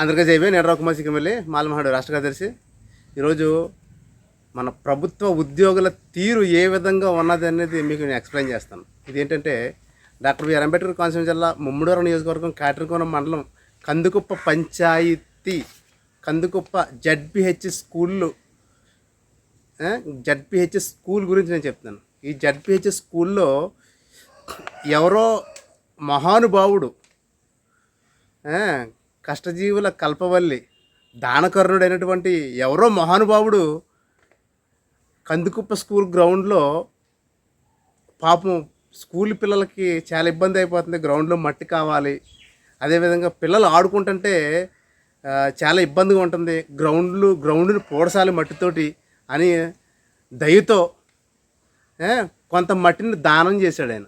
అందరికీ జైవే నేను రఘుమార్ సిక్కమల్లి మాలమహాడు రాష్ట్ర కార్యదర్శి. ఈరోజు మన ప్రభుత్వ ఉద్యోగుల తీరు ఏ విధంగా ఉన్నది అనేది మీకు నేను ఎక్స్ప్లెయిన్ చేస్తాను. ఇదేంటంటే డాక్టర్ బిఆర్ అంబేద్కర్ కోనసీమ జిల్లా ముమ్మడివరం నియోజకవర్గం కాటరకోన మండలం కందుకుప్ప పంచాయతీ కందుకుప్ప జడ్పిహెచ్ స్కూళ్ళు జడ్పిహెచ్ స్కూల్ గురించి నేను చెప్తాను ఈ జడ్పిహెచ్ స్కూల్లో ఎవరో మహానుభావుడు కష్టజీవుల కల్పవల్లి దానకర్ణుడైనటువంటి ఎవరో మహానుభావుడు కందుకుప్ప స్కూల్ గ్రౌండ్లో పాపం స్కూల్ పిల్లలకి చాలా ఇబ్బంది అయిపోతుంది. గ్రౌండ్లో మట్టి కావాలి. అదేవిధంగా పిల్లలు ఆడుకుంటుంటే చాలా ఇబ్బందిగా ఉంటుంది. గ్రౌండ్లు గ్రౌండ్ని పూడసాలి మట్టితోటి అని దయతో కొంత మట్టిని దానం చేశాడు ఆయన.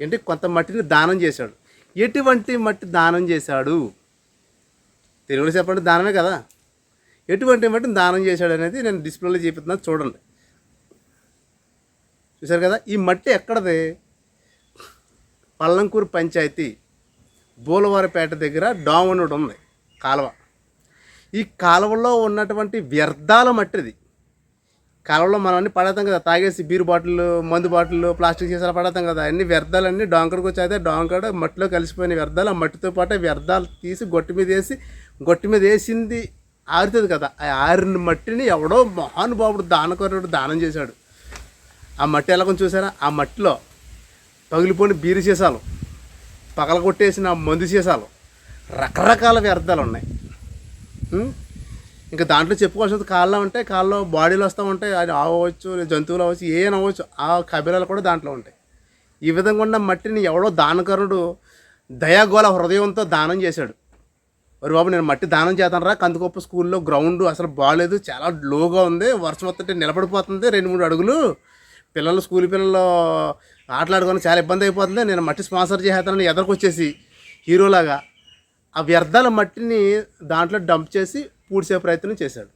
ఏంటి? కొంత మట్టిని దానం చేశాడు. ఎటువంటి మట్టి దానం చేశాడు? తెలుగులో చెప్పండి దానమే కదా. ఎటువంటి మట్టిని దానం చేశాడు అనేది నేను డిస్ప్లేలో చూపిస్తున్నా చూడండి. చూశారు కదా? ఈ మట్టి ఎక్కడది? పల్లంకూరు పంచాయతీ బోలవారిపేట దగ్గర డామ్ అని ఒకటి ఉంది కాలువ. ఈ కాలువలో ఉన్నటువంటి వ్యర్థాల మట్టిది కాలంలో మనం అన్ని పడతాం కదా తాగేసి బీర్ బాటిల్ మందు బాటిల్ ప్లాస్టిక్ సీసాలు పడతాం కదా. అన్ని వ్యర్థాలన్నీ డాంకర్కి వచ్చాయితే డాంకర్ మట్టిలో కలిసిపోయిన వ్యర్థాలు ఆ మట్టితో పాటు వ్యర్థాలు తీసి గొట్టి మీద వేసి గొట్టి మీద వేసింది ఆరుతుంది కదా. ఆ ఆరిన మట్టిని ఎవడో మహానుభావుడు దానకరుడు దానం చేశాడు. ఆ మట్టి ఎలాగో చూసారా? ఆ మట్టిలో పగిలిపోయిన బీరు సీసాలు పగల కొట్టేసిన మందు సీసాలు రకరకాల వ్యర్థాలు ఉన్నాయి. ఇంకా దాంట్లో చెప్పుకోవాల్సింది కాళ్ళలో ఉంటాయి కాళ్ళలో బాడీలు వస్తూ ఉంటాయి అది అవ్వచ్చు జంతువులు అవ్వచ్చు ఏమైనా అవ్వచ్చు ఆ కబిలాలు కూడా దాంట్లో ఉంటాయి. ఈ విధంగా ఉన్న మట్టిని ఎవడో దానకరుడు దయాగోళ హృదయంతో దానం చేశాడు. మరి బాబు నేను మట్టి దానం చేస్తాను రా కందుకొప్ప స్కూల్లో గ్రౌండ్ అసలు బాగాలేదు చాలా లోగా ఉంది వర్షం వస్తుంటే నిలబడిపోతుంది రెండు మూడు అడుగులు. పిల్లలు స్కూల్ పిల్లలు ఆటలాడుకొని చాలా ఇబ్బంది అయిపోతుంది నేను మట్టి స్పాన్సర్ చేసేస్తానని ఎదరికొచ్చేసి హీరోలాగా ఆ వ్యర్థాల మట్టిని దాంట్లో డంప్ చేసి పూడ్చే ప్రయత్నం చేశాడు.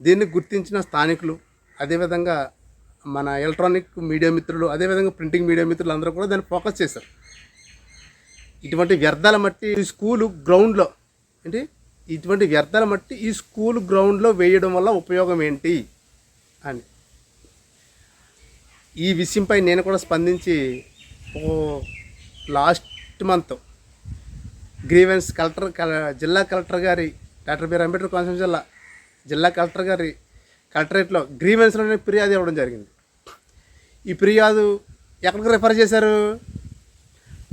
దీన్ని గుర్తించిన స్థానికులు అదేవిధంగా మన ఎలక్ట్రానిక్ మీడియా మిత్రులు అదేవిధంగా ప్రింటింగ్ మీడియా మిత్రులు అందరూ కూడా దాన్ని ఫోకస్ చేశారు. ఇటువంటి వ్యర్థాల మట్టి ఈ స్కూలు గ్రౌండ్లో ఏంటి? ఇటువంటి వ్యర్థాల మట్టి ఈ స్కూల్ గ్రౌండ్లో వేయడం వల్ల ఉపయోగం ఏంటి అని. ఈ విషయంపై నేను కూడా స్పందించి ఓ లాస్ట్ మంత్ గ్రీవెన్స్ కలెక్టర్ జిల్లా కలెక్టర్ గారి doctor B R Ambedkar Konaseema జిల్లా జిల్లా కలెక్టర్ గారి కలెక్టరేట్లో గ్రీవెన్స్లోనే ఫిర్యాదు ఇవ్వడం జరిగింది. ఈ ఫిర్యాదు ఎక్కడికి రిఫర్ చేశారు?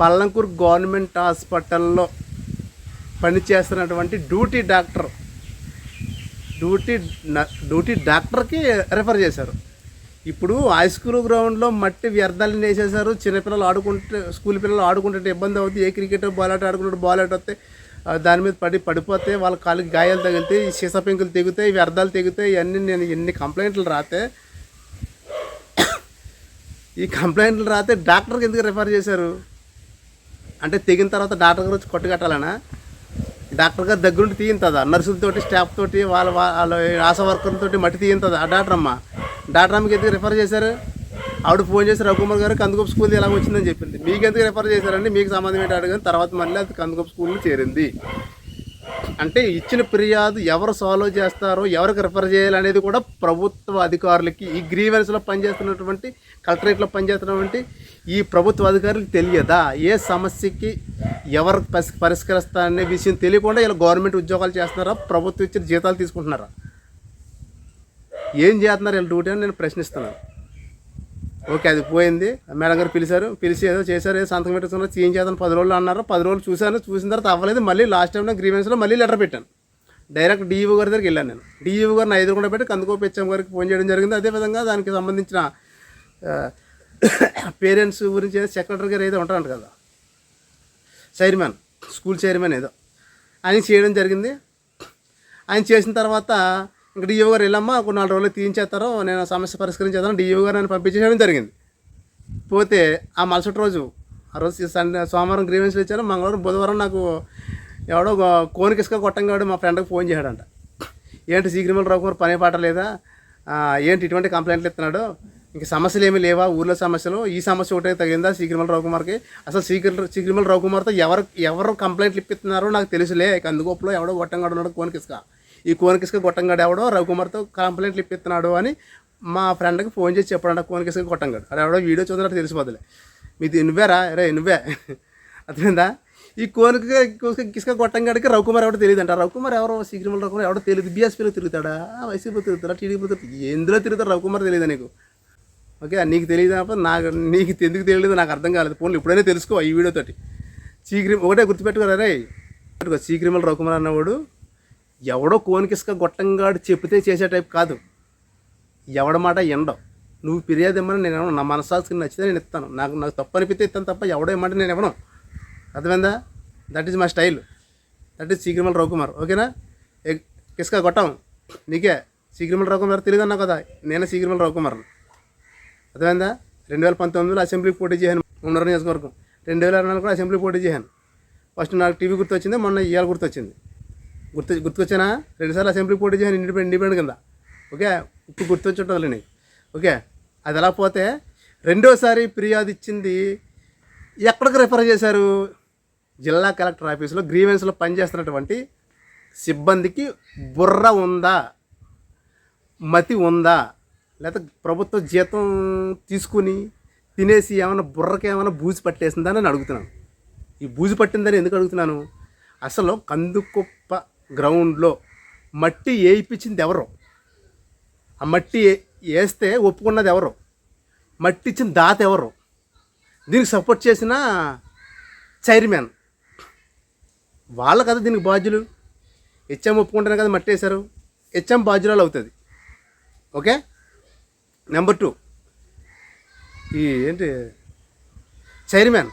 పల్లంకూరు గవర్నమెంట్ హాస్పిటల్లో పనిచేస్తున్నటువంటి డ్యూటీ డాక్టర్ డ్యూటీ డ్యూటీ డాక్టర్కి రిఫర్ చేశారు. ఇప్పుడు హై స్కూల్ గ్రౌండ్లో మట్టి వ్యర్థాలను వేసేసారు చిన్నపిల్లలు ఆడుకుంటే స్కూల్ పిల్లలు ఆడుకుంటుంటే ఇబ్బంది అవుతుంది ఏ క్రికెట్ బాల్ ఆట ఆడుకుంటే బాల్ ఆట వస్తే దాని మీద పడి పడిపోతే వాళ్ళ కాళ్ళకి గాయాలు తగిలితే సీసా పెంకులు తెగుతాయి వ్యర్థాలు తెగుతాయి ఇవన్నీ నేను ఎన్ని కంప్లైంట్లు రాతే ఈ కంప్లైంట్లు రాతే డాక్టర్కి ఎందుకు రిఫర్ చేశారు? అంటే తెగిన తర్వాత డాక్టర్ గురించి వచ్చి కొట్టుకట్టాలనా డాక్టర్ గారు దగ్గరుండి తీయింతుందా? నర్సులతోటి స్టాఫ్ తోటి వాళ్ళ వాళ్ళ ఆశా వర్కర్లతోటి మట్టి తీయింతుందా? ఆ డాక్టర్ అమ్మ. డాక్టర్ అమ్మకి ఎందుకు రిఫర్ చేశారు? ఆవిడ ఫోన్ చేసి రఘుకుమార్ గారు కందుకూపు స్కూల్ ఎలా వచ్చిందని చెప్పింది. మీకు ఎందుకు రిఫర్ చేశారండి? మీకు సంబంధం ఏంటి? అడగని. తర్వాత మళ్ళీ అది కందుకూపు స్కూల్లో చేరింది. అంటే ఇచ్చిన ఫిర్యాదు ఎవరు సాల్వ్ చేస్తారో ఎవరికి రిఫర్ చేయాలనేది కూడా ప్రభుత్వ అధికారులకి ఈ గ్రీవెన్స్లో పనిచేస్తున్నటువంటి కలెక్టరేట్లో పనిచేస్తున్నటువంటి ఈ ప్రభుత్వ అధికారులకు తెలియదా? ఏ సమస్యకి ఎవరు పరిష్కరిస్తారనే విషయం తెలియకుండా ఇలా గవర్నమెంట్ ఉద్యోగాలు చేస్తున్నారా? ప్రభుత్వం ఇచ్చిన జీతాలు తీసుకుంటున్నారా? ఏం చేస్తున్నారు వీళ్ళ డ్యూటీ అని నేను ప్రశ్నిస్తున్నాను. ఓకే అది పోయింది. మేడం గారు పిలిచారు పిలిచి ఏదో చేశారు ఏదో సంతకం పెట్టుకున్నారు చేంజ్ పది రోజులు అన్నారు. పది రోజులు చూశాను చూసిన తర్వాత అవ్వలేదు. మళ్ళీ లాస్ట్ టైంలో గ్రీవెన్స్లో మళ్ళీ లెటర్ పెట్టాను. డైరెక్ట్ డిఈఓ గారి దగ్గరికి వెళ్ళాను నేను. డీఈఓ గారిని ఐదు కూడా పెట్టి కందుకో పెచ్చాం గారికి ఫోన్ చేయడం జరిగింది. అదేవిధంగా దానికి సంబంధించిన పేరెంట్స్ గురించి సెక్రటరీ గారు ఏదో ఉంటారంట కదా. చైర్మన్ స్కూల్ చైర్మన్ ఏదో. ఆయన చేయడం జరిగింది. ఆయన చేసిన తర్వాత ఇంకా డిఓ గారు వెళ్ళమ్మా ఒక నాలుగు రోజులు తీయించేస్తారో నేను ఆ సమస్య పరిష్కరించేస్తాను డిఓ గారు నన్ను పంపించేయడం జరిగింది. పోతే ఆ మరుసటి రోజు ఆ రోజు సండే సోమవారం గ్రీవెన్స్లు ఇచ్చాను మంగళవారం బుధవారం నాకు ఎవడో కోనికి ఇసుక కొట్టంగాడు మా ఫ్రెండ్కి ఫోన్ చేశాడంట. ఏంటి సీక్రిమల్ రావు పనే పాట లేదా? ఏంటి ఇటువంటి కంప్లైంట్లు ఇస్తున్నాడు? ఇంక సమస్యలు ఏమీ లేవా? ఊర్లో సమస్యలు ఈ సమస్య ఒకటే తగిందా శ్రీక్రిమల రవికుమార్కి అసలు శ్రీకృ శ్రీక్రిమల రవికుమార్తో ఎవరు ఎవరు కంప్లైంట్లు ఇప్పిస్తున్నారో నాకు తెలుసులే. కందుగోపులో ఎవడో గొట్టంగాడు ఉన్నాడు కోనకిసుక ఈ కోనకిసుక గొట్టంగాడు ఎవడో రవికుమార్తో కంప్లైంట్లు ఇప్పిస్తున్నాడు అని మా ఫ్రెండ్కి ఫోన్ చేసి చెప్పాడు కోనకిసుక గొట్టంగాడు. అది ఎవడో వీడియో చూసినట్టు తెలిసిపోతులే మీది నువ్వేరా రే నువ్వే. అర్థమైందా? ఈ కోనక కిసుక గొట్టంగాడికి రవికుమార్ ఎవడో తెలియదు అంట రవికుమార్ ఎవరో శ్రీక్రిమల రవికుమార్ ఎవడో తెలియదు. బీఎస్పీలో తిరుగుతాడా? వైసీపీలో తిరుగుతాడా? టీడీపీలో తిరుగుతాడు? ఎందులో తిరుగుతాడు రవికుమార్ తెలియదా నీకు? ఓకే నీకు తెలియదు అప్పుడు నాకు నీకు ఎందుకు తెలియదు నాకు అర్థం కాలేదు. ఫోన్లు ఇప్పుడైనా తెలుసుకో ఈ వీడియోతోటి చీక్రిమ్ ఒకటే గుర్తుపెట్టుకోరా రే పెట్టుకో చీక్రిమల రఘుకుమార్ అన్నవాడు. ఎవడో కోనికిసుక గొట్టంగాడు చెప్తే చేసే టైప్ కాదు. ఎవడ మాట ఎండవు నువ్వు ఫిర్యాదు ఇమ్మని నేను ఇవ్వను నా మనసాల్సి నచ్చితే నేను ఇస్తాను. నాకు నాకు తప్పు అనిపిస్తే ఇస్తాను తప్ప ఎవడో ఇమ్మంటే నేను ఇవ్వను. అర్థమైందా? That is my style that is చీక్రిమల Ravikumar. ఓకేనా? కిసుక గొట్టం. నీకే. చీక్రిమల రవికుమార్ తెలియదు అన్నావు కదా. నేనే చీక్రిమల రవికుమార్ను. అర్థమైందా? రెండు వేల పంతొమ్మిదిలో అసెంబ్లీకి పోటీ చేశాను. ఉన్నర నియోజకవర్గం. రెండు వేల ఇరవై నాలుగులో అసెంబ్లీ పోటీ చేశాను. ఫస్ట్ నాకు టీవీ గుర్తొచ్చింది మొన్న ఇవాళ గుర్తొచ్చింది. గుర్తు గుర్తుకొచ్చానా? రెండుసార్లు అసెంబ్లీకి పోటీ చేశాను ఇండిపెండెంట్ ఇండిపెండెంట్ కింద. ఓకే? ఇప్పుడు గుర్తొచ్చుంటుంది నీకు. ఓకే? అది ఎలా పోతే రెండోసారి ఫిర్యాదు ఇచ్చింది ఎక్కడికి రిఫర్ చేశారు? జిల్లా కలెక్టర్ ఆఫీసులో గ్రీవెన్స్లో పనిచేస్తున్నటువంటి సిబ్బందికి బుర్ర ఉందా? మతి ఉందా? లేకపోతే ప్రభుత్వ జీతం తీసుకుని తినేసి ఏమైనా బుర్రకి ఏమైనా బూజు పట్టేసిందా అని అడుగుతున్నాను. ఈ బూజు పట్టిందని ఎందుకు అడుగుతున్నాను? అసలు కందుకుప్ప గ్రౌండ్లో మట్టి వేయిపించింది ఎవరు? ఆ మట్టి వేస్తే ఒప్పుకున్నది ఎవరు? మట్టి ఇచ్చిన దాత ఎవరు? దీనికి సపోర్ట్ చేసిన చైర్మన్. వాళ్ళ కదా దీనికి బాధ్యులు. హెచ్ఎం ఒప్పుకుంటేనే కదా మట్టి వేశారు. హెచ్ఎం బాధ్యురాలు అవుతుంది. ఓకే? నెంబర్ టూ ఈ ఏంటి? చైర్మన్.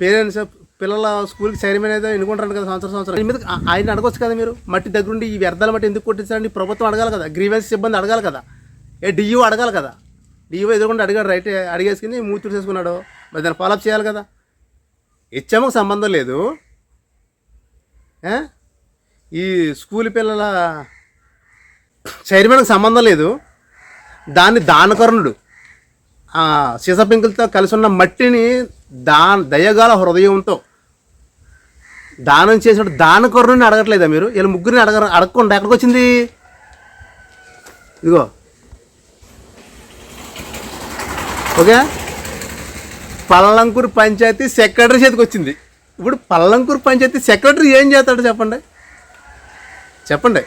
పేరెంట్స్ పిల్లల స్కూల్కి చైర్మన్ అయితే ఎన్నుకుంటారు కదా సంవత్సరం సంవత్సరం. దీని మీద ఆయన అడగొచ్చు కదా మీరు? మట్టి దగ్గరుండి ఈ వ్యర్థాలు మట్టి ఎందుకు కొట్టించారని ప్రభుత్వం అడగాలి కదా. గ్రీవెన్స్ సిబ్బంది అడగాలి కదా. ఏ డియో అడగాలి కదా. డియూ ఎదురుకుండా అడిగాడు రైట్ అడిగేసుకుని మూతులు చేసుకున్నాడు. మరి దాన్ని ఫాలోఅప్ చేయాలి కదా. హెచ్ఎంకి సంబంధం లేదు. ఈ స్కూల్ పిల్లల చైర్మన్కి సంబంధం లేదు. దాన్ని దానకరుణుడు ఆ సీసపింకులతో కలిసి ఉన్న మట్టిని దా దయగాల హృదయంతో దానం చేసినట్టు దానకరుణుని అడగట్లేదా మీరు? ఇలా ముగ్గురిని అడగ అడగకుండా ఎక్కడికి వచ్చింది? ఇదిగో. ఓకే? పల్లంకూరు పంచాయతీ సెక్రటరీ చేతికి వచ్చింది. ఇప్పుడు పల్లంకూరు పంచాయతీ సెక్రటరీ ఏం చేస్తాడు చెప్పండి? చెప్పండి.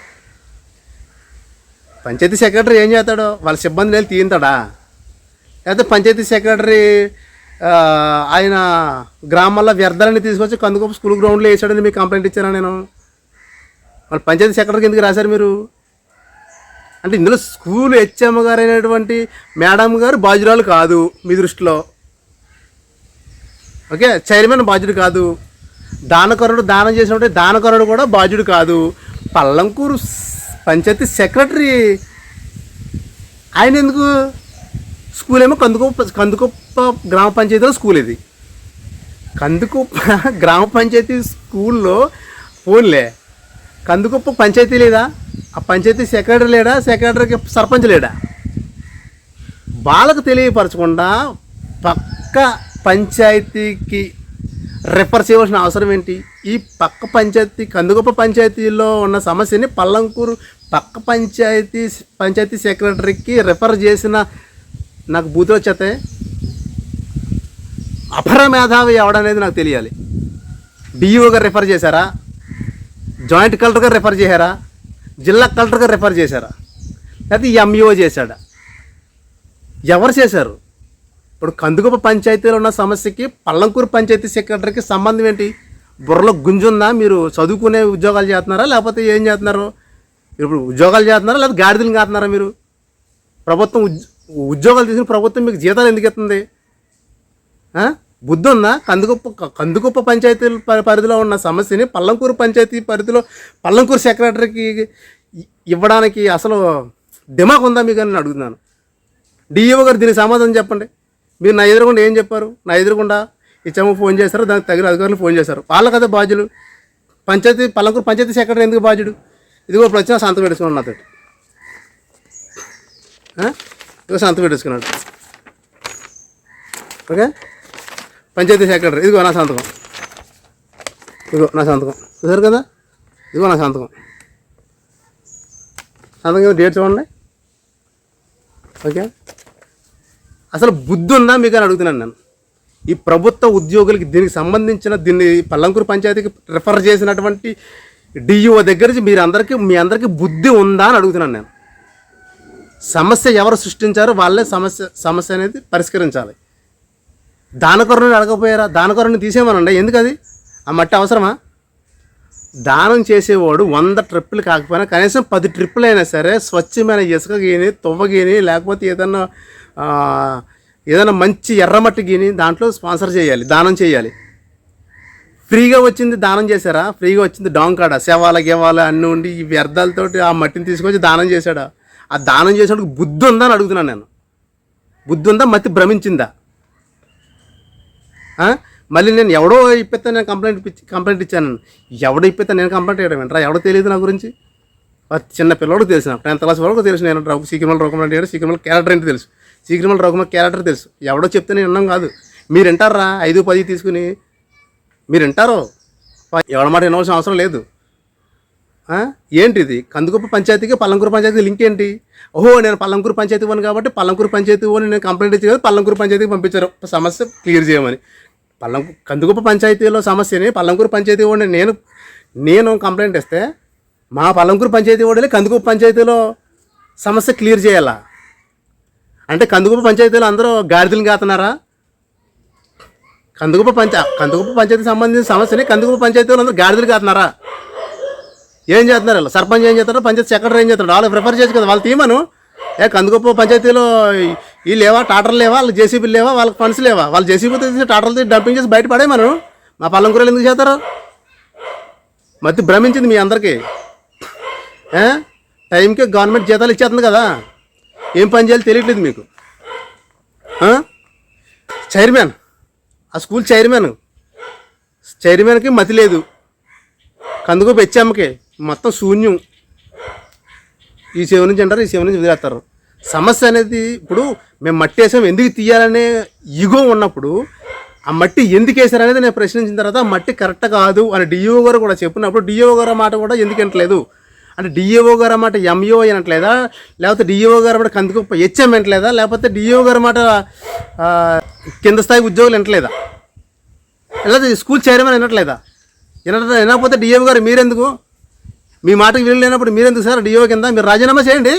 పంచాయతీ సెక్రటరీ ఏం చేస్తాడో? వాళ్ళ సిబ్బంది వెళ్ళి తీయింతాడా? లేకపోతే పంచాయతీ సెక్రటరీ ఆయన గ్రామాల్లో వ్యర్థాలని తీసుకొచ్చి కందుకోపు స్కూల్ గ్రౌండ్లో వేసాడని మీకు కంప్లైంట్ ఇచ్చాను నేను? వాళ్ళ పంచాయతీ సెక్రటరీకి ఎందుకు రాశారు మీరు? అంటే ఇందులో స్కూల్ హెచ్ఎం గారు అయినటువంటి మేడం గారు బాధ్యురాలు కాదు మీ దృష్టిలో. ఓకే చైర్మన్ బాధ్యుడు కాదు. దానకరుడు దానం చేసినటువంటి దానకరుడు కూడా బాధ్యుడు కాదు. పల్లంకూరు పంచాయతీ సెక్రటరీ. ఆయన ఎందుకు? స్కూల్ ఏమో కందుకో కందుకుప్ప గ్రామ పంచాయతీలో స్కూల్ ఇది. కందుకుప్ప గ్రామ పంచాయతీ స్కూల్లో ఫోన్లే. కందుకుప్ప పంచాయతీ లేదా? ఆ పంచాయతీ సెక్రటరీ లేడా? సెక్రటరీకి సర్పంచ్ లేడా? వాళ్ళకు తెలియపరచకుండా పక్క పంచాయతీకి రిఫర్ చేయవలసిన అవసరం ఏంటి? ఈ పక్క పంచాయతీ కందుగొప్ప పంచాయతీలో ఉన్న సమస్యని పల్లంకూరు పక్క పంచాయతీ పంచాయతీ సెక్రటరీకి రిఫర్ చేసిన నాకు బూతులు వచ్చేస్తాయి అపర మేధావి ఎవడనేది నాకు తెలియాలి. డిఈఓ గారు రిఫర్ చేశారా? జాయింట్ కలెక్టర్ గారు రిఫర్ చేశారా? జిల్లా కలెక్టర్ గారు రిఫర్ చేశారా? లేకపోతే ఎంఈఓ చేశాడా? ఎవరు చేశారు? ఇప్పుడు కందుగొప్ప పంచాయతీలో ఉన్న సమస్యకి పల్లంకూరు పంచాయతీ సెక్రటరీకి సంబంధం ఏంటి? బుర్రలో గుంజుందా మీరు చదువుకునే ఉద్యోగాలు చేస్తున్నారా? లేకపోతే ఏం చేస్తున్నారు? ఇప్పుడు ఉద్యోగాలు చేస్తున్నారా? లేకపోతే గాడిదలు కాస్తున్నారా మీరు? ప్రభుత్వం ఉద్యోగాలు తీసుకుని ప్రభుత్వం మీకు జీతాలు ఎందుకు ఇస్తుంది? బుద్ధి ఉందా కందుగొప్ప కందుగొప్ప పంచాయతీ పరిధిలో ఉన్న సమస్యని పల్లంకూరు పంచాయతీ పరిధిలో పల్లంకూరు సెక్రటరీకి ఇవ్వడానికి అసలు దిమాగ్ ఉందా మీకు అని నేను అడుగుతున్నాను డిఈఓ గారు దీనికి సమాధానం చెప్పండి. మీరు నా ఎదురుగుండా ఏం చెప్పారు? నా ఎదురుగుండా ఇచ్చాము ఫోన్ చేశారు దానికి తగిన అధికారులు ఫోన్ చేశారు. వాళ్ళ కదా బాధ్యులు. పంచాయతీ పల్లంకూరు పంచాయతీ సెక్రటరీ ఎందుకు బాధ్యుడు? ఇదిగో ఇప్పుడు వచ్చిన సంత పెట్టుకున్నాను నాతో ఇదిగో సంత పెట్టేసుకున్నాడు ఓకే? పంచాయతీ సెక్రటరీ. ఇదిగో నా సంతకం. ఇదిగో నా సంతకం. చూసారు కదా? ఇదిగో నా సంతకం. సంతకం డేట్ చూడండి. ఓకే? అసలు బుద్ధి ఉందా మీకు అని అడుగుతున్నాను నేను. ఈ ప్రభుత్వ ఉద్యోగులకి దీనికి సంబంధించిన దీన్ని పల్లంకూరు పంచాయతీకి రిఫర్ చేసినటువంటి డిఈఓ దగ్గర నుంచి మీరు అందరికీ మీ అందరికీ బుద్ధి ఉందా అని అడుగుతున్నాను నేను. సమస్య ఎవరు సృష్టించారో వాళ్ళే సమస్య సమస్య అనేది పరిష్కరించాలి. దానకరుణని అడగపోయారా దానకరుణని తీసేమనండి ఎందుకు అది ఆ మట్టి అవసరమా? దానం చేసేవాడు వంద ట్రిప్పులు కాకపోయినా కనీసం పది ట్రిప్పులు అయినా సరే స్వచ్ఛమైన ఇసుక గీని తువ్వ గీని లేకపోతే ఏదన్నా ఏదైనా మంచి ఎర్రమట్టి గీని దాంట్లో స్పాన్సర్ చేయాలి దానం చేయాలి. ఫ్రీగా వచ్చింది దానం చేశారా? ఫ్రీగా వచ్చింది డాంకాడ శవాల గేవాల అన్నీ ఉండి ఈ వ్యర్థాలతోటి ఆ మట్టిని తీసుకొచ్చి దానం చేశాడా? ఆ దానం చేసేవాడికి బుద్ధి ఉందా అని అడుగుతున్నాను నేను. బుద్ధి ఉందా మతి భ్రమించిందా? మళ్ళీ నేను ఎవడో ఇప్పితే నేను కంప్లైంట్ ఇచ్చి- కంప్లైంట్ ఇచ్చాను. ఎవడో ఇప్పితే నేను కంప్లైంట్ ఇవ్వడం ఏంట్రా? ఎవడో తెలియదు నా గురించి? చిన్న పిల్లడికి తెలుసు నాకు టెన్త్ క్లాస్ వరకు తెలుసు నేను? రఘు సీక్రిమల్ రఘుమల్ అంటే సీక్రిమల్ క్యారెక్టర్ ఏంటి తెలుసు? సీక్రిమల్ రఘుమల్ క్యారెక్టర్ తెలుసు. ఎవడో చెప్తే నేను విన్నాం కాదు. మీరు వింటారా? ఐదు పది తీసుకుని. మీరు వింటారో? ఎవడ మాట వినవలసిన అవసరం లేదు. ఏంటిది? కందుకూరు పంచాయతీకి పల్లంకూరు పంచాయతీ లింక్ ఏంటి? ఓహో నేను పల్లంకూరు పంచాయతీ వన్ కాబట్టి పల్లంకూరు పంచాయతీ ఓని నేను కంప్లైంట్ ఇచ్చి పల్లంకూరు పంచాయతీకి పంపించారు. సమస్య క్లియర్ చేయమని. పల్లం కందుకుప్ప పంచాయతీలో సమస్యని పల్లంకూరు పంచాయతీ వాడిని నేను నేను కంప్లైంట్ ఇస్తే మా పల్లంకూరు పంచాయతీ వాడి కందుకూరు పంచాయతీలో సమస్య క్లియర్ చేయాలా? అంటే కందుకూరు పంచాయతీలో అందరూ గాడిదలు కాతున్నారా? కందుకూరు పంచా కందుకూరు పంచాయతీ సంబంధించిన సమస్యని కందుకూరు పంచాయతీలో అందరూ గాడిదలు కాతున్నారా? ఏం చేస్తున్నారు వాళ్ళు? సర్పంచ్ ఏం చేస్తారు పంచాయతీ సెక్రటరీ ఏం చేస్తారు వాళ్ళు ప్రిఫర్ చేయొచ్చు కదా వాళ్ళు తీమను ఏ కందుకొప్ప పంచాయతీలో ఈ లేవా? టాటర్లు లేవా? వాళ్ళు జేసీబీలు లేవా? వాళ్ళకి ఫండ్స్ లేవా? వాళ్ళు జేసీబీ తీసి టాటర్లు డంపింగ్ చేసి బయట పడేమను మా పల్లంకూరలు ఎందుకు చేస్తారు? మతి భ్రమించింది మీ అందరికీ. టైంకి గవర్నమెంట్ జీతాలు ఇచ్చేస్తుంది కదా. ఏం పని చేయాలో తెలియట్లేదు మీకు. చైర్మన్. ఆ స్కూల్ చైర్మన్. చైర్మన్కి మతి లేదు. కందుకు పెచ్చామ్మకి మొత్తం శూన్యం. ఈ సేవ నుంచి అంటారు ఈ సేవ నుంచి వదిలేస్తారు. సమస్య అనేది ఇప్పుడు మేము మట్టి వేసాం ఎందుకు తీయాలనే ఇగో ఉన్నప్పుడు ఆ మట్టి ఎందుకు వేశారు అనేది నేను ప్రశ్నించిన తర్వాత మట్టి కరెక్ట్ కాదు అని డిఓ గారు కూడా చెప్పినప్పుడు డిఓ గారు మాట కూడా ఎందుకు వినట్లేదు? అంటే డిఈఓ గారు మాట ఎంఈఓ అనట్లేదా లేకపోతే డిఓ గారు మాట కందుకు హెచ్ఎం వినట్లేదా? లేకపోతే డిఓ గారు మాట కింద స్థాయి ఉద్యోగులు వినట్లేదా? లేకపోతే స్కూల్ చైర్మన్ వినట్లేదా? వినట్లేదు? వినకపోతే డిఈఓ గారు మీరెందుకు? మీ మాటకి వీలు లేనప్పుడు మీరెందుకు సార్? డిఓ కింద మీరు రాజీనామా చేయండి.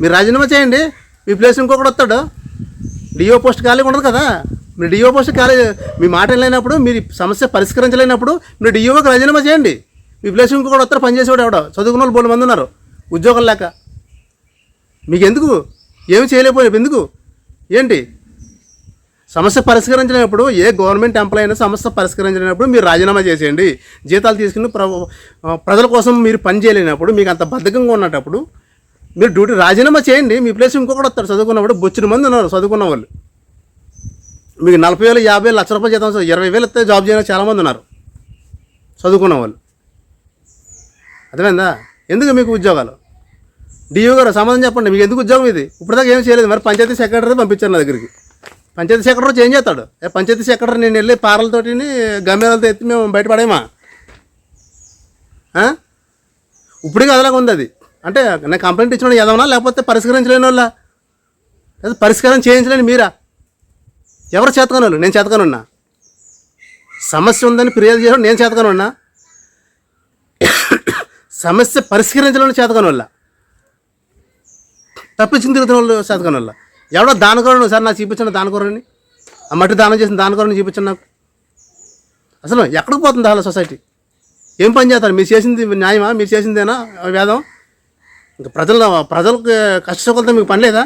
మీరు రాజీనామా చేయండి. మీ ప్లేస్ ఇంకొకటి వస్తాడు. డిఓ పోస్ట్ ఖాళీగా ఉండదు కదా. మీరు డిఓ పోస్ట్ ఖాళీ మీ మాట లేనప్పుడు మీరు సమస్య పరిష్కరించలేనప్పుడు మీరు డిఓకి రాజీనామా చేయండి. మీ ప్లేస్ ఇంకొకటి వస్తారు పనిచేసేవాడు ఎవడో? చదువుకున్న వాళ్ళు బోలు మంది ఉన్నారు. ఉద్యోగం లేక. మీకు ఎందుకు? ఏమి చేయలేకపోయారు ఎందుకు? ఏంటి? సమస్య పరిష్కరించినప్పుడు ఏ గవర్నమెంట్ ఎంప్లాయీ అయినా సమస్య పరిష్కరించినప్పుడు మీరు రాజీనామా చేసేయండి. జీతాలు తీసుకుని ప్ర ప్రజల కోసం మీరు పని చేయలేనప్పుడు మీకు అంత బద్ధకంగా ఉన్నప్పుడు మీరు డ్యూటీ రాజీనామా చేయండి. మీ ప్లేస్ ఇంకొకటి వస్తారు చదువుకున్నప్పుడు బొచ్చిన మంది ఉన్నారు చదువుకున్న వాళ్ళు మీకు నలభై వేలు యాభై వేలు లక్ష రూపాయలు జీతం ఇరవై వేలు ఇస్తే జాబ్ చేయడం చాలామంది ఉన్నారు చదువుకున్న వాళ్ళు అర్థమైందా? ఎందుకు మీకు ఉద్యోగాలు? డిఓ గారు సమాధానం చెప్పండి. మీకు ఎందుకు ఉద్యోగం ఇది? ఇప్పటిదాకా ఏం చేయలేదు. మరి పంచాయతీ సెక్రటరీ పంపించారు నా దగ్గరికి. పంచాయతీ సెక్రటరీ చేంజ్ చేస్తాడు? పంచాయతీ సెక్రటరీ నేను వెళ్ళి పారలతోటి గమ్యాలతో ఎత్తి మేము బయటపడేమా? ఆ? కదలాగా ఉంది అది. అంటే నేను కంప్లైంట్ ఇచ్చిన ఎదవనా? లేకపోతే పరిష్కరించలేని వాళ్ళ? లేదా పరిష్కారం చేయించలేని మీరా? ఎవరు చేతకాని వాళ్ళు నేను చేతకానున్నా. సమస్య ఉందని ఫిర్యాదు చేయడం నేను చేతకానున్నా. సమస్య పరిష్కరించలేని చేతకాని వాళ్ళ తప్పించిన తిరుగుతున్న వాళ్ళు చేతకాని వాళ్ళ ఎవడో దానకూరను సార్ నాకు చూపించండి దానకూరని ఆ మట్టి దానం చేసిన దానకూరని చూపించండి నాకు? అసలు ఎక్కడికి పోతుంది అసలు సొసైటీ? ఏం పని చేస్తారు? మీరు చేసింది న్యాయమా? మీరు చేసిందేనా? వేదం? ఇంకా ప్రజల ప్రజలకు కష్టసుఖాలతో మీకు పనిలేదా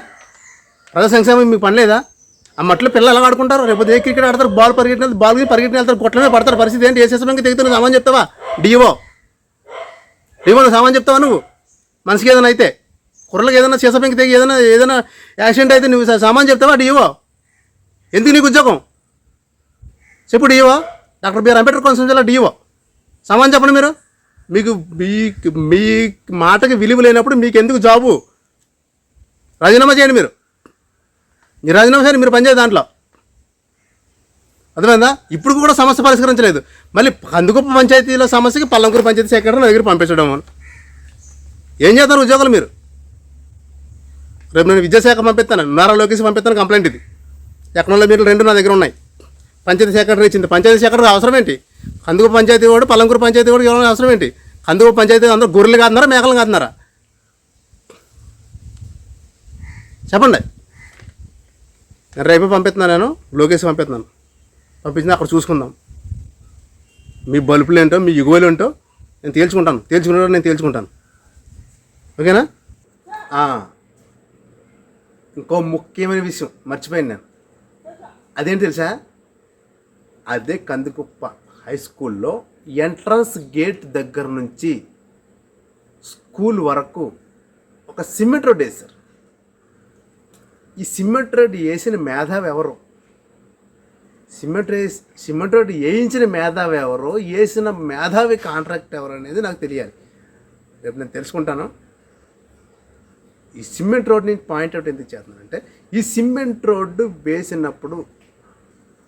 ప్రజల సంక్షేమం మీకు పనిలేదా ఆ మట్లో పిల్లలు ఎలా ఆడుకుంటారు రేపు ఏ క్రికెట్ ఆడతారు బాల్ పరిగెట్టిన బాల్ పరిగెట్టిన వెళ్తారు గుట్ల పడతారు. పరిస్థితి ఏంటి? వేసేసడానికి తెగుతున్న సామాన్ చెప్తావా? డిఓ డిఓ సామాన్ చెప్తావా నువ్వు? మనసుకి ఏదైనా అయితే? కుర్రలకు ఏదైనా చేసపెంకి తెగి ఏదైనా ఏదైనా యాక్సిడెంట్ అయితే నువ్వు సామాన్ చెప్తావా? డిఓ ఎందుకు నీకు ఉద్యోగం? చెప్పు D O doctor B R Ambedkar Konaseema జిల్లా డిఓ సమాన్ చెప్పండి మీరు. మీకు మీ మీ మాటకి విలువ లేనప్పుడు మీకు ఎందుకు జాబు? రాజీనామా చేయండి మీరు. మీరు రాజీనామా చేయండి మీరు పనిచేయ దాంట్లో. అర్థమైందా? ఇప్పుడు కూడా సమస్య పరిష్కరించలేదు. మళ్ళీ కందుకుప్ప పంచాయతీలో సమస్యకి పల్లంకూరు పంచాయతీ సెక్రటరీ నా దగ్గర పంపించడం. ఏం చేస్తారు ఉద్యోగులు మీరు? రేపు నేను విద్యాశాఖ పంపిస్తాను నారా లోకేష్ పంపిస్తాను కంప్లైంట్ ఇది. ఎక్కడ మీరు రెండు నా దగ్గర ఉన్నాయి. పంచాయతీ సెక్రటరీ ఇచ్చింది. పంచాయతీ సెక్రటరీ అవసరం ఏంటి? కందుకు పంచాయతీ వాడు పలంకూరు పంచాయతీ వాడు ఎవరైనా అవసరం ఏంటి? కందుకు పంచాయతీ అందరూ గొర్రెలు కాదున్నారా మేకలు కాదున్నారా? చెప్పండి. నేను రేపే పంపిస్తున్నాను నేను లోకేష్ పంపిస్తున్నాను. పంపించిన అక్కడ చూసుకుందాం. మీ బల్బులు ఏంటో మీ ఎగువలు ఏంటో నేను తేల్చుకుంటాను. తేల్చుకున్నాడో నేను తేల్చుకుంటాను. ఓకేనా? ఇంకో ముఖ్యమైన విషయం మర్చిపోయాను నేను. అదేంటి తెలుసా? అదే కందికుప్ప హై స్కూల్లో ఎంట్రన్స్ గేట్ దగ్గర నుంచి స్కూల్ వరకు ఒక సిమెంట్ రోడ్ వేశారు. ఈ సిమెంట్ రోడ్ వేసిన మేధావి ఎవరు? సిమెంట్ వేసి సిమెంట్ రోడ్ వేయించిన మేధావి ఎవరు? వేసిన మేధావి కాంట్రాక్ట్ ఎవరు అనేది నాకు తెలియాలి. రేపు నేను తెలుసుకుంటాను. ఈ సిమెంట్ రోడ్ని పాయింట్అవుట్ ఎందుకు చేస్తున్నానంటే ఈ సిమెంట్ రోడ్డు వేసినప్పుడు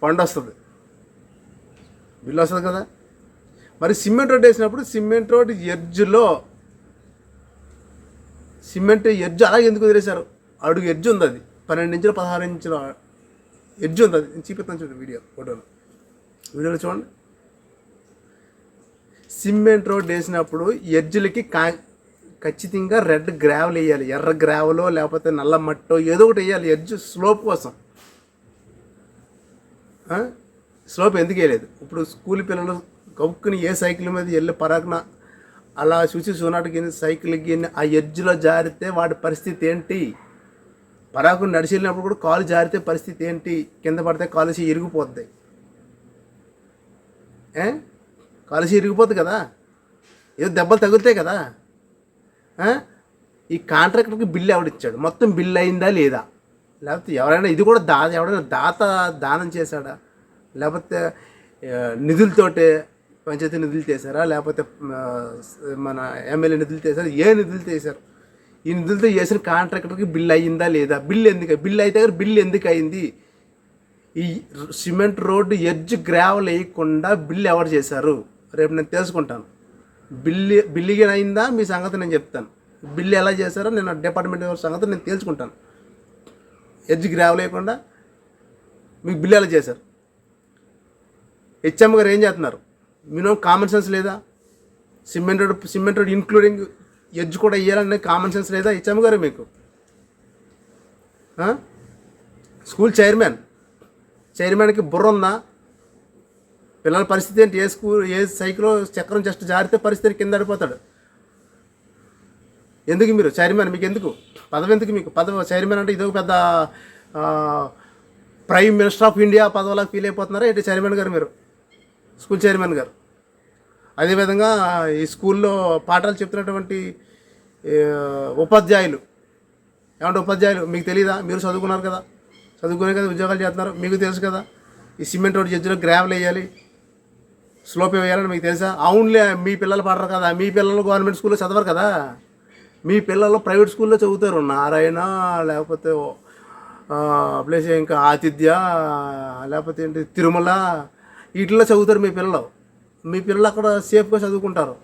పండొస్తుంది వస్తుంది. బిల్లు వస్తుంది కదా. మరి సిమెంట్ రోడ్ వేసినప్పుడు సిమెంట్ రోడ్ ఎడ్జ్లో సిమెంట్ ఎడ్జ్ అలాగే ఎందుకు వదిలేశారు? అడుగు ఎడ్జ్ ఉంది అది. పన్నెండు ఇంచులు పదహారు ఇంచుల ఎడ్జ్ ఉంది అది. నేను చూపిస్తాను చూడండి వీడియో ఫోటోలో. వీడియోలో చూడండి. సిమెంట్ రోడ్ వేసినప్పుడు ఎడ్జ్లకి కా ఖచ్చితంగా రెడ్ గ్రావెల్ వేయాలి. ఎర్ర గ్రావెలో లేకపోతే నల్ల మట్టో ఏదో ఒకటి వేయాలి. ఎడ్జ్ స్లోప్ కోసం. స్లోప్ ఎందుకు వేయలేదు? ఇప్పుడు స్కూల్ పిల్లలు గౌక్కుని ఏ సైకిల్ మీద వెళ్ళి పరాకున అలా చూసి చూనాటికి సైకిల్ గిన్ని ఆ ఎడ్జ్లో జారితే వాడి పరిస్థితి ఏంటి? పరాకు నడిచి వెళ్ళినప్పుడు కూడా కాలు జారితే పరిస్థితి ఏంటి? కింద పడితే కాలుసి ఇరిగిపోద్ది. ఏ? కాలుసి ఇరిగిపోద్ది కదా? ఏదో దెబ్బలు తగులుతాయి కదా? ఈ కాంట్రాక్టర్కి బిల్లు ఎవడిచ్చాడు మొత్తం బిల్లు అయిందా లేదా? లేకపోతే ఎవరైనా ఇది కూడా దా ఎవరైనా దాత దానం చేశాడా? లేకపోతే నిధులతోటే పంచాయతీ నిధులు చేశారా? లేకపోతే మన ఎమ్మెల్యే నిధులు చేశారా? ఏ నిధులు చేశారు? ఈ నిధులతో చేసిన కాంట్రాక్టర్కి బిల్లు అయ్యిందా లేదా? బిల్లు ఎందుకు? బిల్లు అయితే బిల్ బిల్లు ఎందుకు అయింది? ఈ సిమెంట్ రోడ్డు ఎడ్జ్ గ్రావెల్ వేయకుండా బిల్లు ఎవరు చేశారు? రేపు నేను తెలుసుకుంటాను. బిల్లు బిల్లిగా అయిందా మీ సంగతి నేను చెప్తాను. బిల్లు ఎలా చేశారో నేను డిపార్ట్మెంట్ సంగతి నేను తెలుసుకుంటాను ఎడ్జ్ గ్రావ్ లేకుండా మీకు బిల్లు ఎలా చేశారు? హెచ్ఎం గారు ఏం చేస్తున్నారు? మినిమం కామన్ సెన్స్ లేదా? Cement road cement road including edge కూడా వేయాలనే కామన్ సెన్స్ లేదా హెచ్ఎం గారు మీకు? School chairman. చైర్మన్కి బుర్ర ఉందా? పిల్లల పరిస్థితి ఏంటి? ఏ స్కూల్ ఏ సైకిల్ చక్రం జస్ట్ జారితే పరిస్థితి కింద పడిపోతాడు. ఎందుకు మీరు? చైర్మన్ మీకు ఎందుకు? పదవి ఎందుకు మీకు? పదవి చైర్మన్ అంటే ఇదొక పెద్ద ప్రైమ్ మినిస్టర్ ఆఫ్ ఇండియా పదవులకు ఫీల్ అయిపోతున్నారా? ఏంటి చైర్మన్ గారు మీరు? స్కూల్ చైర్మన్ గారు. అదేవిధంగా ఈ స్కూల్లో పాఠాలు చెప్తున్నటువంటి ఉపాధ్యాయులు. ఏమంటే ఉపాధ్యాయులు? మీకు తెలియదా మీరు చదువుకున్నారు కదా. చదువుకునే కదా ఉద్యోగాలు చేస్తున్నారు. మీకు తెలుసు కదా. ఈ సిమెంట్ రోడ్ జడ్జిలో గ్రావెల్ వేయాలి. స్లోప్ వేయాలని మీకు తెలుసా? అవునులే మీ పిల్లలు పడరు కదా. మీ పిల్లలు గవర్నమెంట్ స్కూల్లో చదవరు కదా. మీ పిల్లలు ప్రైవేట్ స్కూల్లో చదువుతారు. నారాయణ లేకపోతే ప్లేస్ ఇంకా ఆతిథ్య లేకపోతే ఏంటి తిరుమల వీటిల్లో చదువుతారు మీ పిల్లలు. మీ పిల్లలు అక్కడ సేఫ్గా చదువుకుంటారు.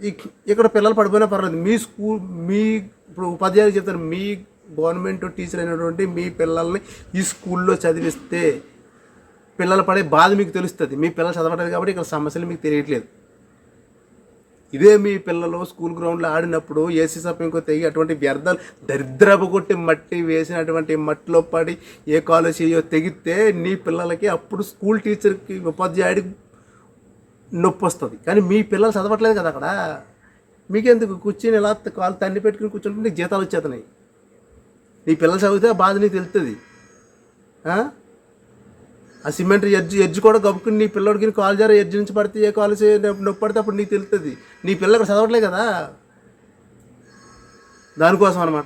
ఇక్- ఇక్కడ పిల్లలు పడిపోయినా పర్లేదు. మీ స్కూల్ మీ ఇప్పుడు ఉపాధ్యాయులు చెప్తారు మీ గవర్నమెంట్ టీచర్ అయినటువంటి మీ పిల్లల్ని ఈ స్కూల్లో చదివిస్తే పిల్లలు పడే బాధ మీకు తెలుస్తుంది. మీ పిల్లలు చదవట్లేదు కాబట్టి ఇక్కడ సమస్యలు మీకు తెలియట్లేదు. ఇదే మీ పిల్లలు స్కూల్ గ్రౌండ్లో ఆడినప్పుడు ఏసీ సప్ తెగి అటువంటి వ్యర్థాలు దరిద్రపు కొట్టి మట్టి వేసినటువంటి మట్టిలో పడి ఏ కాలేజ్ చేయో తెగితే నీ పిల్లలకి అప్పుడు స్కూల్ టీచర్కి ఉపాధ్యాయుడికి నొప్పి వస్తుంది. కానీ మీ పిల్లలు చదవట్లేదు కదా అక్కడ. మీకెందుకు? కూర్చొని ఎలా కాలు తన్ని పెట్టుకుని కూర్చుంటే నీకు జీతాలు వచ్చేస్తున్నాయి నీ పిల్లలు చదివితే ఆ బాధ నీకు తెలుస్తుంది ఆ? సిమెంట్ ఎడ్జ్ ఎడ్జ్ కూడా గబుకుని నీ పిల్లడికి కాలు జారి ఎడ్జ్ నుంచి పడితే ఏ కాలు నొప్పి పడితే అప్పుడు నీకు తెలుస్తుంది నీ పిల్లలు చదవట్లే కదా? దానికోసం అనమాట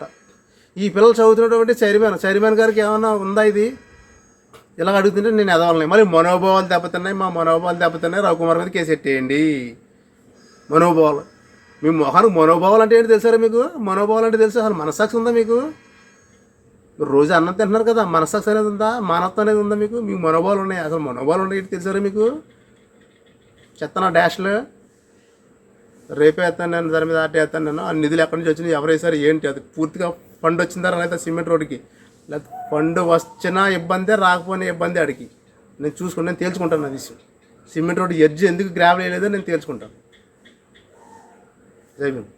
ఈ పిల్లలు చదువుతున్నటువంటి చైర్మన్ చైర్మన్ గారికి ఏమైనా ఉందా ఇది? ఇలా అడుగుతుంటే నేను ఎదవాలని. మళ్ళీ మనోభావాలు దెబ్బతిన్నాయి మా మనోభావాలు దెబ్బతిన్నాయి. రవికుమార్ మీద కేసు ఎట్టేయండి మనోభావాలు. మీ మొహానికి మనోభావాలు అంటే ఏంటి తెలుసారా మీకు? మనోభావాలు అంటే తెలుసా? అసలు మనసాక్షి ఉందా మీకు? రోజు అన్నం తింటున్నారు కదా మనస్సాక్షి అనేది ఉందా? మానవత్వం అనేది ఉందా మీకు? మీకు మనోభావాలు ఉన్నాయి. అసలు మనోభావాలు ఉన్నాయి తెలుసారా మీకు? చెత్తన డాష్లు? రేపే వేస్తాను నేను దాని మీద ఆటే వేస్తాను నేను. ఆ నిధులు ఎక్కడి నుంచి వచ్చినాయి ఎవరు వేసారు ఏంటి? అది పూర్తిగా ఫండ్ వచ్చిందా లేదా సిమెంట్ రోడ్డుకి? లేదా ఫండ్ వచ్చినా ఇబ్బందే రాకపోయినా ఇబ్బంది అడిగి నేను చూసుకుంటాను నేను తేల్చుకుంటాను అది విషయం. సిమెంట్ రోడ్డు ఎడ్జ్ ఎందుకు గ్రావెల్ వేయలేదో నేను తేల్చుకుంటాను. జై భీమ్.